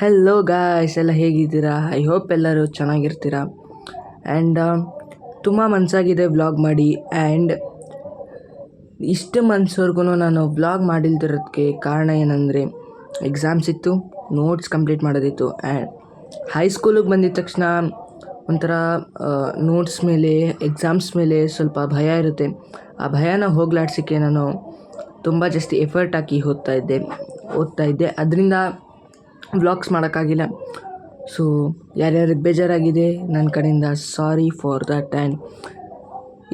Hello guys ಎಲ್ಲ ಹೇಗಿದ್ದೀರಾ? I hope ಎಲ್ಲರೂ ಚೆನ್ನಾಗಿರ್ತೀರಾ. ಆ್ಯಂಡ್ ತುಂಬ ಮನಸ್ಸಾಗಿದೆ ವ್ಲಾಗ್ ಮಾಡಿ. ಆ್ಯಂಡ್ ಇಷ್ಟು ಮನ್ಸ್ವರ್ಗು ನಾನು ವ್ಲಾಗ್ ಮಾಡಿಲ್ದಿರೋದಕ್ಕೆ ಕಾರಣ ಏನಂದರೆ ಎಕ್ಸಾಮ್ಸ್ ಇತ್ತು ನೋಟ್ಸ್ ಕಂಪ್ಲೀಟ್ ಮಾಡೋದಿತ್ತು. ಆ್ಯಂಡ್ ಹೈಸ್ಕೂಲಿಗೆ ಬಂದಿದ ತಕ್ಷಣ ಒಂಥರ ನೋಟ್ಸ್ ಮೇಲೆ ಎಕ್ಸಾಮ್ಸ್ ಮೇಲೆ ಸ್ವಲ್ಪ ಭಯ ಇರುತ್ತೆ. ಆ ಭಯನ ಹೋಗ್ಲಾಡ್ಸೋಕ್ಕೆ ನಾನು ತುಂಬ ಜಾಸ್ತಿ ಎಫರ್ಟ್ ಹಾಕಿ ಓದ್ತಾ ಇದ್ದೆ. ಓದ್ತಾ ಇದ್ದೆ. ಅದರಿಂದ ವ್ಲಾಗ್ಸ್ ಮಾಡೋಕ್ಕಾಗಿಲ್ಲ. ಸೊ ಯಾರ್ಯಾರಿಗೆ ಬೇಜಾರಾಗಿದೆ ನನ್ನ ಕಡೆಯಿಂದ ಸಾರಿ ಫಾರ್ ದಟ್ ಆ್ಯಂಡ್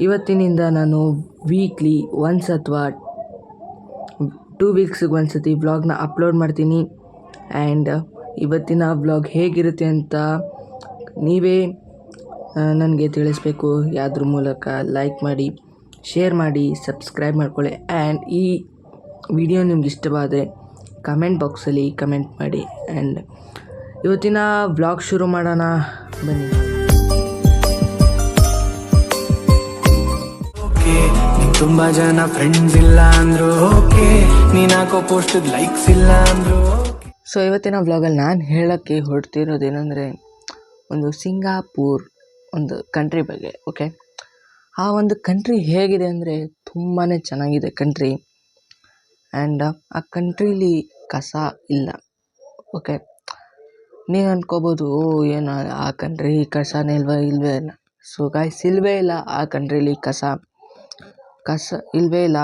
ಇವತ್ತಿನಿಂದ ನಾನು ವೀಕ್ಲಿ ಒನ್ಸ್ ಅಥವಾ ಟೂ ವೀಕ್ಸಿಗೆ ಒಂದು ಸತಿ ವ್ಲಾಗ್ನ ಅಪ್ಲೋಡ್ ಮಾಡ್ತೀನಿ. ಆ್ಯಂಡ್ ಇವತ್ತಿನ ವ್ಲಾಗ್ ಹೇಗಿರುತ್ತೆ ಅಂತ ನೀವೇ ನನಗೆ ತಿಳಿಸ್ಬೇಕು. ಯಾವ್ದ್ರ ಮೂಲಕ ಲೈಕ್ ಮಾಡಿ ಶೇರ್ ಮಾಡಿ ಸಬ್ಸ್ಕ್ರೈಬ್ ಮಾಡ್ಕೊಳ್ಳಿ. ಆ್ಯಂಡ್ ಈ ವಿಡಿಯೋ ನಿಮ್ಗೆ ಇಷ್ಟವಾದರೆ ಕಮೆಂಟ್ ಬಾಕ್ಸಲ್ಲಿ ಕಮೆಂಟ್ ಮಾಡಿ ಆ್ಯಂಡ್ ಇವತ್ತಿನ ಬ್ಲಾಗ್ ಶುರು ಮಾಡೋಣ ಬನ್ನಿ. ತುಂಬಾ ಜನ ಫ್ರೆಂಡ್ಸ್ ಇಲ್ಲ ಅಂದ್ರು ಓಕೆ ನೀನ್ ಹಾಕೋ ಪೋಸ್ಟ್ ಲೈಕ್ಸ್ ಇಲ್ಲ ಅಂದ್ರು. ಸೊ ಇವತ್ತಿನ ವ್ಲಾಗಲ್ಲಿ ನಾನು ಹೇಳೋಕ್ಕೆ ಹೊರಡ್ತಿರೋದೇನೆಂದರೆ ಒಂದು ಸಿಂಗಾಪುರ್ ಒಂದು ಕಂಟ್ರಿ ಬಗ್ಗೆ ಓಕೆ ಆ ಒಂದು ಕಂಟ್ರಿ ಹೇಗಿದೆ ಅಂದರೆ ತುಂಬಾ ಚೆನ್ನಾಗಿದೆ ಕಂಟ್ರಿ ಆ್ಯಂಡ್ ಆ ಕಂಟ್ರೀಲಿ ಕಸ ಇಲ್ಲ. ಓಕೆ ನೀವು ಅಂದ್ಕೋಬೋದು ಓ ಏನು, ಆ ಕಂಟ್ರಿ ಕಸನೇ ಇಲ್ವೇ ಇಲ್ವೇ ಇಲ್ಲ. ಸೊ ಗಾಯ್ಸ್ ಇಲ್ವೇ ಇಲ್ಲ ಆ ಕಂಟ್ರೀಲಿ ಕಸ. ಕಸ ಇಲ್ವೇ ಇಲ್ಲ.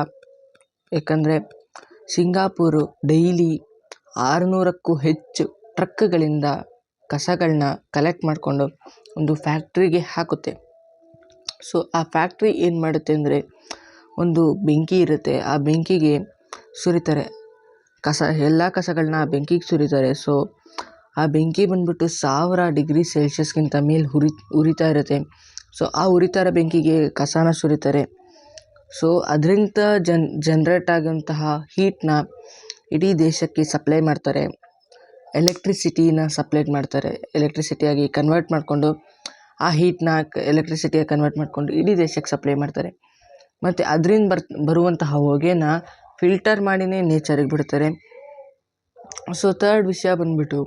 ಏಕೆಂದರೆ, ಸಿಂಗಾಪುರು ಡೈಲಿ ಆರುನೂರಕ್ಕೂ ಹೆಚ್ಚು ಟ್ರಕ್ಗಳಿಂದ ಕಸಗಳನ್ನ ಕಲೆಕ್ಟ್ ಮಾಡಿಕೊಂಡು ಒಂದು ಫ್ಯಾಕ್ಟ್ರಿಗೆ ಹಾಕುತ್ತೆ. ಸೊ ಆ ಫ್ಯಾಕ್ಟ್ರಿ ಏನು ಮಾಡುತ್ತೆ ಅಂದರೆ, ಒಂದು ಬೆಂಕಿ ಇರುತ್ತೆ. ಆ ಬೆಂಕಿಗೆ ಸುರಿತಾರೆ. ಕಸ, ಎಲ್ಲ ಕಸಗಳನ್ನ ಆ ಬೆಂಕಿಗೆ ಸುರಿತಾರೆ. ಸೊ ಆ ಬೆಂಕಿ ಬಂದುಬಿಟ್ಟು ಸಾವಿರ ಡಿಗ್ರಿ ಸೆಲ್ಸಿಯಸ್ಗಿಂತ ಮೇಲೆ ಹುರಿ, ಉರಿತಾ ಇರುತ್ತೆ. ಸೊ ಆ ಉರಿತಾ ಇರೋ ಬೆಂಕಿಗೆ ಕಸನ ಸುರಿತಾರೆ. ಸೊ ಅದರಿಂದ ಜನ್, ಜನ್ರೇಟ್ ಆಗೋಂತಹ ಹೀಟ್ನ ಇಡೀ ದೇಶಕ್ಕೆ ಸಪ್ಲೈ ಮಾಡ್ತಾರೆ. ಎಲೆಕ್ಟ್ರಿಸಿಟಿನ ಸಪ್ಲೈ ಮಾಡ್ತಾರೆ. ಎಲೆಕ್ಟ್ರಿಸಿಟಿಯಾಗಿ ಕನ್ವರ್ಟ್ ಮಾಡಿಕೊಂಡು, ಆ ಹೀಟ್ನ ಎಲೆಕ್ಟ್ರಿಸಿಟಿಯಾಗಿ ಕನ್ವರ್ಟ್ ಮಾಡಿಕೊಂಡು ಇಡೀ ದೇಶಕ್ಕೆ ಸಪ್ಲೈ ಮಾಡ್ತಾರೆ. ಮತ್ತು ಅದರಿಂದ ಬರ್, ಬರುವಂತಹ ಹೊಗೆನ ಫಿಲ್ಟರ್ ಮಾಡಿನೇ ನೇಚರಿಗೆ ಬಿಡ್ತಾರೆ. ಸೊ ತರ್ಡ್ ವಿಷಯ ಬಂದ್ಬಿಟ್ಟು,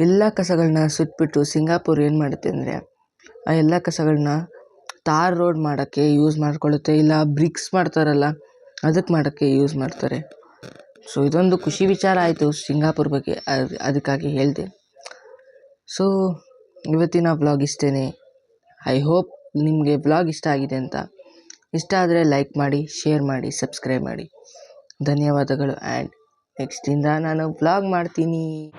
ಎಲ್ಲ ಕಸಗಳನ್ನ ಸುಟ್ಬಿಟ್ಟು ಸಿಂಗಾಪುರ್ ಏನು ಮಾಡುತ್ತೆ ಅಂದರೆ, ಆ ಎಲ್ಲ ಕಸಗಳನ್ನ ತಾರ್ ರೋಡ್ ಮಾಡೋಕ್ಕೆ ಯೂಸ್ ಮಾಡಿಕೊಳ್ಳುತ್ತೆ, ಇಲ್ಲ ಬ್ರಿಕ್ಸ್ ಮಾಡ್ತಾರಲ್ಲ ಅದಕ್ಕೆ ಮಾಡೋಕ್ಕೆ ಯೂಸ್ ಮಾಡ್ತಾರೆ. ಸೊ ಇದೊಂದು ಖುಷಿ ವಿಚಾರ ಆಯಿತು ಸಿಂಗಾಪುರ್ ಬಗ್ಗೆ, ಅದು, ಅದಕ್ಕಾಗಿ ಹೇಳಿದೆ. ಸೊ ಇವತ್ತಿನ ವ್ಲಾಗ್ ಇಷ್ಟೇ ಐ ಹೋಪ್ ನಿಮಗೆ ವ್ಲಾಗ್ ಇಷ್ಟ ಆಗಿದೆ ಅಂತ. ಇಷ್ಟ ಆದರೆ ಲೈಕ್ ಮಾಡಿ ಶೇರ್ ಮಾಡಿ ಸಬ್ಸ್ಕ್ರೈಬ್ ಮಾಡಿ. ಧನ್ಯವಾದಗಳು. ಆ್ಯಂಡ್ ನೆಕ್ಸ್ಟಿಂದ ನಾನು ವ್ಲಾಗ್ ಮಾಡ್ತೀನಿ.